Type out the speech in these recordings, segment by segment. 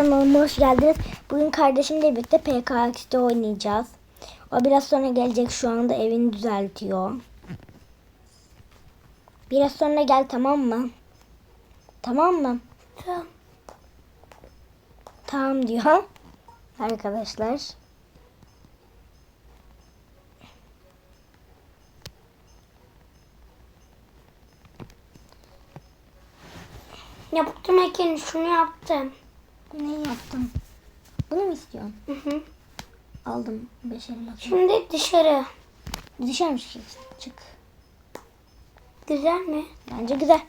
Kanalıma hoş geldiniz. Bugün kardeşimle birlikte PKX'de oynayacağız. O biraz sonra gelecek. Şu anda evini düzeltiyor. Biraz sonra gel tamam mı? Tamam mı? Tamam. Tamam diyor. Arkadaşlar. Yaptım Ekin şunu yaptım. Ne yaptım? Bunu mu istiyorsun? Hı hı. Aldım. Beş elma. Şimdi dışarı. Dışarı mı çıkacaksın? Çık. Güzel mi? Bence güzel.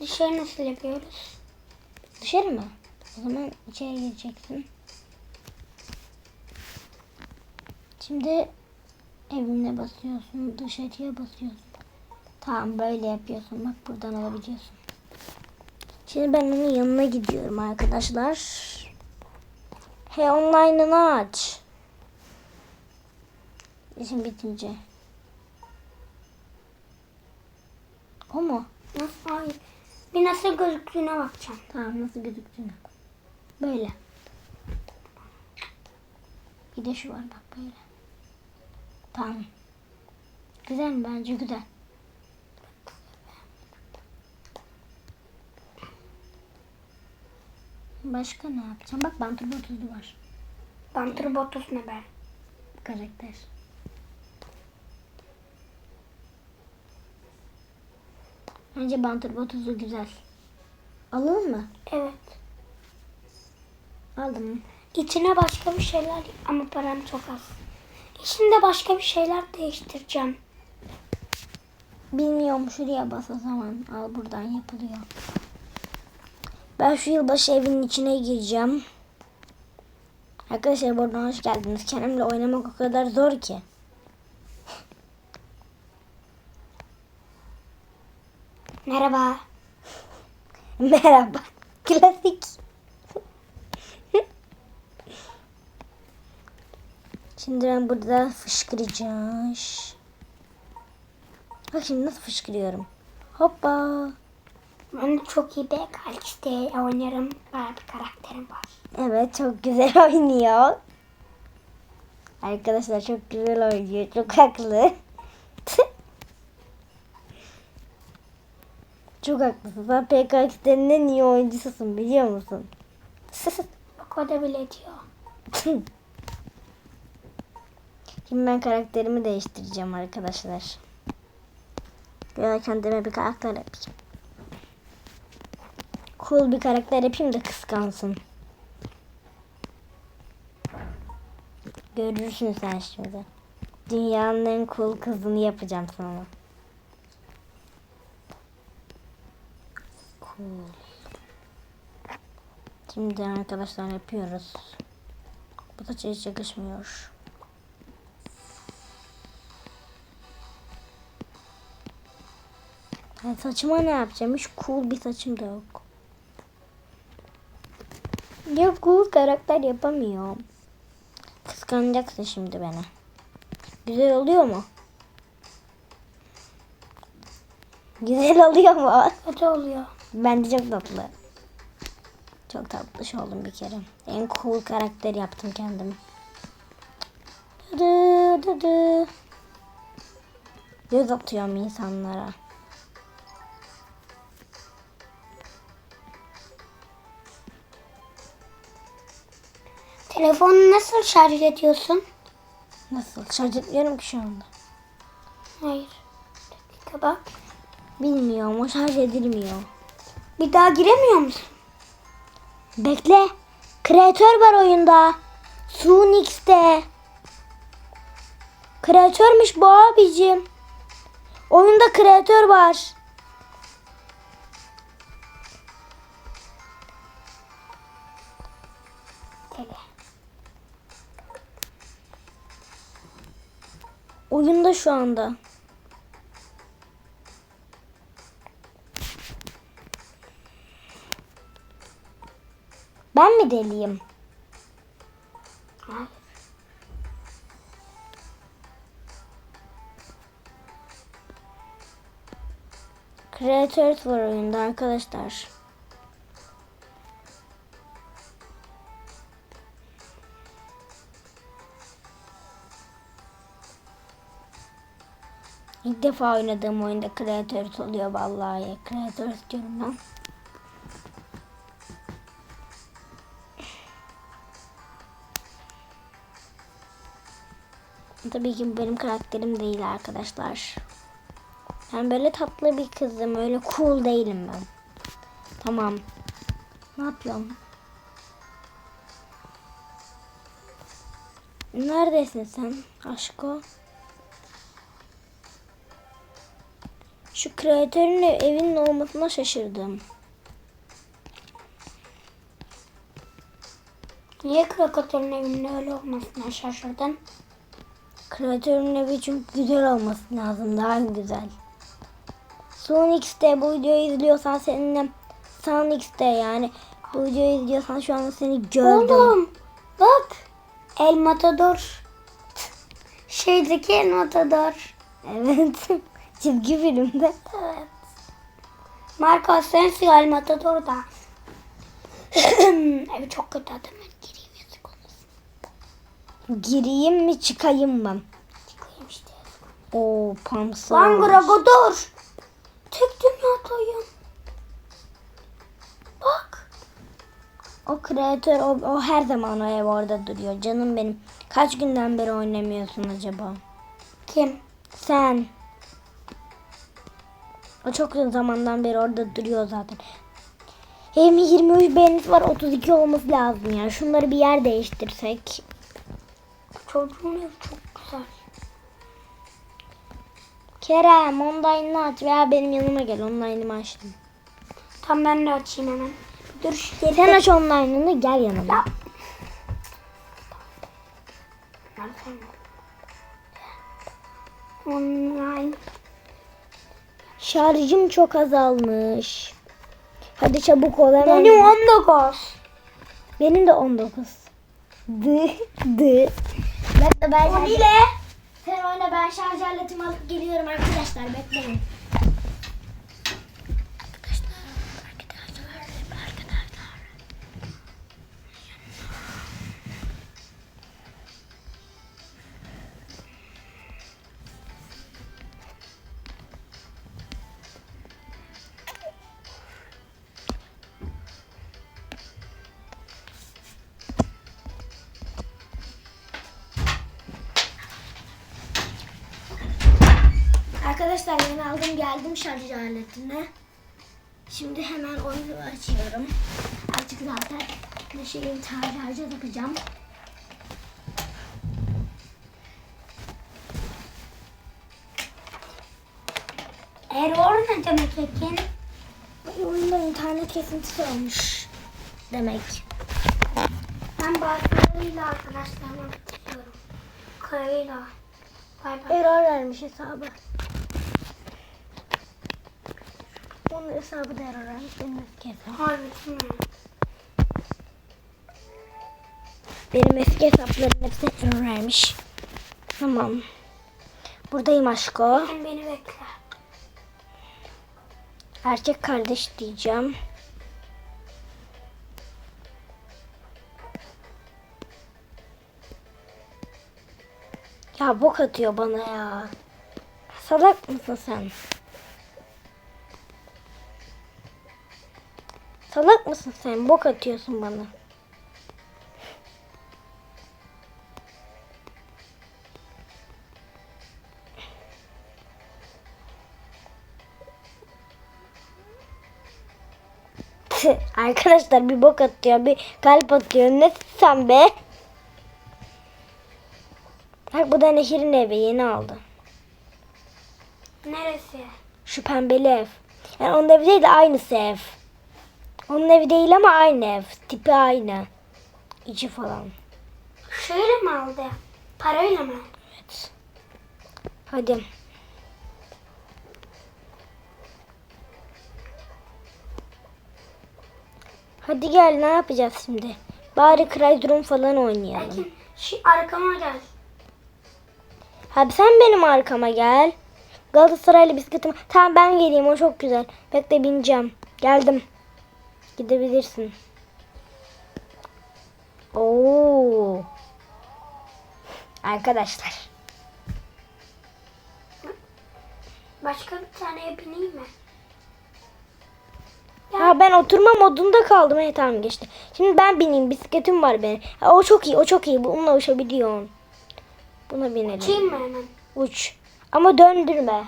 Dışarı nasıl yapıyoruz? Dışarı mı? O zaman içeri gireceksin. Şimdi evine basıyorsun, dışarıya basıyorsun. Tamam böyle yapıyorsun. Bak buradan alabiliyorsun. Şimdi ben onun yanına gidiyorum arkadaşlar. He online'ını aç. İşim bitince. O mu? Nasıl? Hayır. Bir nasıl gözüktüğüne bakacağım. Tamam nasıl gözüktüğünü. Böyle. Bir de şu var bak böyle. Tamam. Güzel mi? Bence güzel. Başka ne yapacağım? Bak bantı botuzu var. Bantır botus ne be? Karakter. Bence bantır botuzu güzel. Alalım mı? Evet. Aldım. İçine başka bir şeyler ama param çok az. İçinde başka bir şeyler değiştireceğim. Bilmiyorum şuraya bas o zaman. Al buradan yapılıyor. Ben şu yılbaşı evinin içine gireceğim. Arkadaşlar buradan hoş geldiniz. Kendimle oynamak o kadar zor ki. Merhaba. Merhaba. Klasik. Şimdi ben burada fışkıracağım. Bak şimdi nasıl fışkırıyorum. Hoppa. Ben çok iyi bir kaliste oynarım. Bayağı bir karakterim var. Evet çok güzel oynuyor. Arkadaşlar çok güzel oynuyor. Çok haklı. çok haklısın. Sen PKX'lerin en iyi oyuncususun biliyor musun? Bak o da bile diyor. Şimdi ben karakterimi değiştireceğim arkadaşlar. Ya kendime bir karakter yapayım. Cool bir karakter yapayım da kıskansın. Görürsün sen şimdi. Dünyanın en cool kızını yapacağım sana. Cool. Şimdi arkadaşlar yapıyoruz. Bu da hiç yakışmıyor. Ben saçıma ne yapacağım? Hiç cool bir saçım da yok. Ya cool karakter yapamıyorum. Kıskanacaksın şimdi beni. Güzel oluyor mu? Güzel oluyor mu? Kötü oluyor. Bence çok tatlı. Çok tatlış oldum bir kere. En cool karakter yaptım kendimi. Dı dı dı. Göz atıyorum insanlara. Telefonu nasıl şarj ediyorsun? Nasıl? Şarj etmiyorum ki şu anda. Hayır. Dakika bak. Bilmiyorum. O şarj edilmiyor. Bir daha giremiyor musun? Bekle. Kreatör var oyunda. Sunix'te. Kreatörmüş bu abicim. Oyunda kreatör var. Şu anda. Ben mi deliyim? Hayır. Creators var oyunda arkadaşlar. İlk defa oynadığım oyunda kreatör oluyor vallahi. Kreatör istiyorum ben. Tabii ki benim karakterim değil arkadaşlar. Ben böyle tatlı bir kızım. Öyle cool değilim ben. Tamam. Ne yapıyorum? Neredesin sen aşko? Şu kreatörün ev- evinin olmasına şaşırdım. Niye Krakatör'ün evinin öyle olmasına şaşırdın? Kreatörün evi çünkü güzel olması lazım. Daha güzel. Son X'te bu videoyu izliyorsan seninle Son X'te yani bu videoyu izliyorsan şu anda seni gördüm. Oğlum bak. El Matador. Şeydeki El Matador. Evet. Çizgi filmde. Evet. Marco Asensio El Matador da. Evi çok kötü adamın. Gireyim yazık olmasın. Gireyim mi çıkayım mı? Çıkayım işte. Oo pamsa. Lan Gragodor. Tek dünyadayım. Bak. O kreatör o, o her zaman o ev orada duruyor. Canım benim. Kaç günden beri oynamıyorsun acaba? Kim? Sen. O çok uzun zamandan beri orada duruyor zaten. Hem 23 beğenisi var 32 olması lazım ya. Şunları bir yer değiştirsek. Çocuğun evi çok güzel. Kerem online'ını aç veya benim yanıma gel. Online'ımı açtım. Tam ben de açayım hemen. Dur şu geri. Sen aç online'ını gel yanıma. Ya. Online. Şarjım çok azalmış. Hadi çabuk ol hemen. Benim 19. Benim de 19. Dı dı. Ben şarj... ile. Sen oyna ben şarj aletimi alıp geliyorum arkadaşlar bekleyin. Arkadaşlar yeni aldım geldim şarj aletine. Şimdi hemen oyunu açıyorum. Artık zaten bir şeyin şarja takacağım. Error ne demek Ekin? Oyunda internet kesintisi olmuş demek. Ben bazılarıyla arkadaşlarıma gidiyorum. Kayıyla. Bay bay. Error vermiş hesabı. Onun hesabı da vermiş. Benim hesabım. Bilmiyorum. Benim eski hesaplarım hepsi error vermiş. Tamam. Buradayım aşko. Sen beni bekle. Erkek kardeş diyeceğim. Ya bok atıyor bana ya. Salak mısın sen? Salak mısın sen? Bok atıyorsun bana. Arkadaşlar bir bok atıyor, bir kalp atıyor. Ne sen be? Bak bu da Nehir'in evi yeni aldı. Neresi? Şu pembeli ev. Yani onun evi değil de aynısı ev. Onun evi değil ama aynı ev. Tipi aynı. İçi falan. Şöyle mi aldı? Parayla mı? Evet. Hadi. Hadi gel ne yapacağız şimdi? Bari Cry Drum falan oynayalım. Ekin şu arkama gel. Abi sen benim arkama gel. Galatasaraylı bisikletim. Tamam ben geleyim o çok güzel. Bekle bineceğim. Geldim. Gidebilirsin. Oo. Arkadaşlar. Başka bir taneye bineyim mi? Ha ben oturma modunda kaldım. He tamam geçti. Şimdi ben bineyim. Bisikletim var benim. Ha, o çok iyi. O çok iyi. Bununla uçabiliyorsun. Buna binelim. Uçayım mı hemen? Uç. Ama döndürme.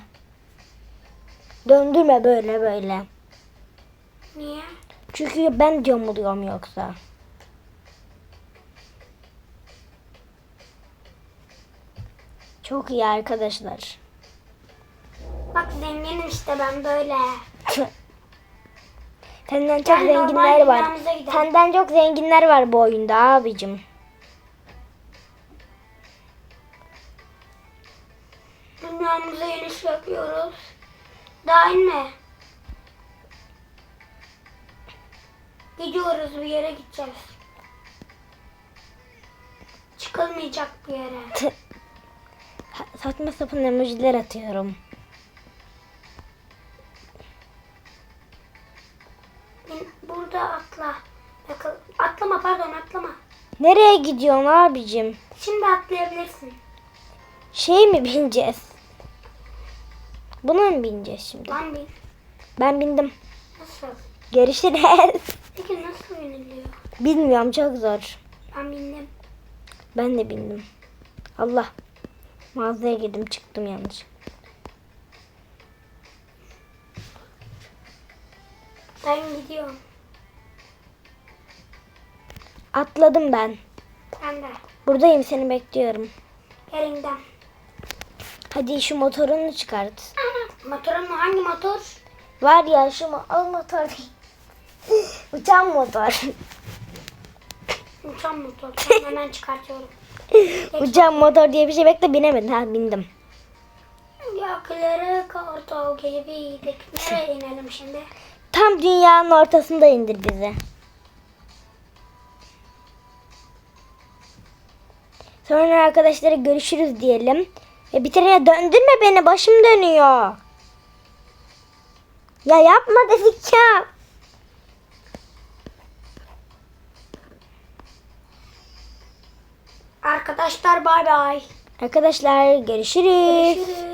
Döndürme böyle böyle. Niye? Çünkü ben yamuluyorum yoksa. Çok iyi arkadaşlar. Bak zenginim işte ben böyle. Senden çok normal zenginler var. Senden çok zenginler var bu oyunda abicim. Dünyamıza iniş yapıyoruz. Daha inme. Gidiyoruz bir yere gideceğiz. Çıkılmayacak bir yere. Saçma sapan emojiler atıyorum. Burada atla. Atlama pardon atlama. Nereye gidiyorsun abicim? Şimdi atlayabilirsin. Şey mi bineceğiz? Buna mı bineceğiz şimdi? Lan bin. Ben bindim. Nasıl? Görüşürüz. Bilmiyorum çok zor. Ben bindim. Ben de bindim. Allah. Mağazaya girdim çıktım yanlış. Ben gidiyorum. Atladım ben. Ben de. Buradayım seni bekliyorum. Yerinden. Hadi şu motorunu çıkart. Motorun mu? Hangi motor? Var ya şu mo- o motor değil. Uçan motor. Uçan motor. Hemen çıkartıyorum. Uçan motor diye bir şey bekle binemedim. Ha bindim. Yakları kartal gibiydik. Nereye inelim şimdi? Tam dünyanın ortasında indir bizi. Sonra arkadaşlara görüşürüz diyelim. Ve bir döndürme beni başım dönüyor. Ya yapma dedik ya. Arkadaşlar bay bay. Arkadaşlar görüşürüz. Görüşürüz.